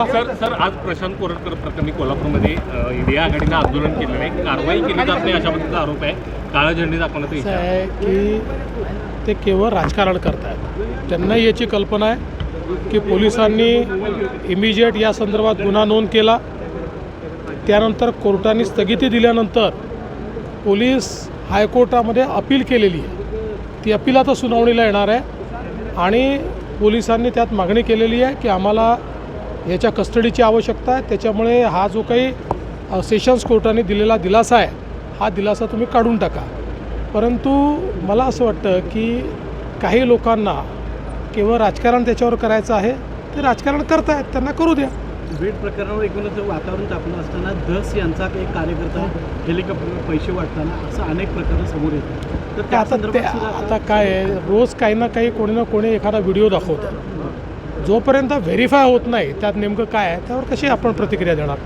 Sir sir आज प्रशांत कोरटकर प्रकरणी कोल्हापूरमध्ये इंडिया आघाडीनं आंदोलन केलेलं आहे. कारवाई केली जात नाही अशा पद्धतीचा आरोप आहे. काळा झेंडी दाखवण्याचा आहे की ते केवळ राजकारण करतायत. त्यांना याची कल्पना आहे की पोलिसांनी इमिजिएट या संदर्भात गुन्हा नोंद केला. त्यानंतर कोर्टाने स्थगिती दिल्यानंतर पोलीस हायकोर्टामध्ये अपील केलेली आहे. ती अपील आता सुनावणीला येणार आहे आणि पोलिसांनी त्यात मागणी केलेली आहे की आम्हाला याच्या कस्टडीची आवश्यकता आहे. त्याच्यामुळे हा जो काही सेशन्स कोर्टाने दिलेला दिलासा आहे हा दिलासा तुम्ही काढून टाका. परंतु मला असं वाटतं की काही लोकांना केवळ राजकारण त्याच्यावर करायचं आहे ते राजकारण करतायत त्यांना करू द्या. बीड प्रकरणावर एकूणच वातावरण तापलं असताना धस यांचा एक कार्यकर्ता हेलिकॉप्टर पैसे वाटताना असं अनेक प्रकार समोर येतात. तर ते त्या आता आता काय आहे? रोज काही ना काही कोणी ना कोणी एखादा व्हिडिओ दाखवतात जोपर्यंत व्हेरीफाय होत नाही त्यात नेमकं काय आहे त्यावर कशी आपण प्रतिक्रिया देणार?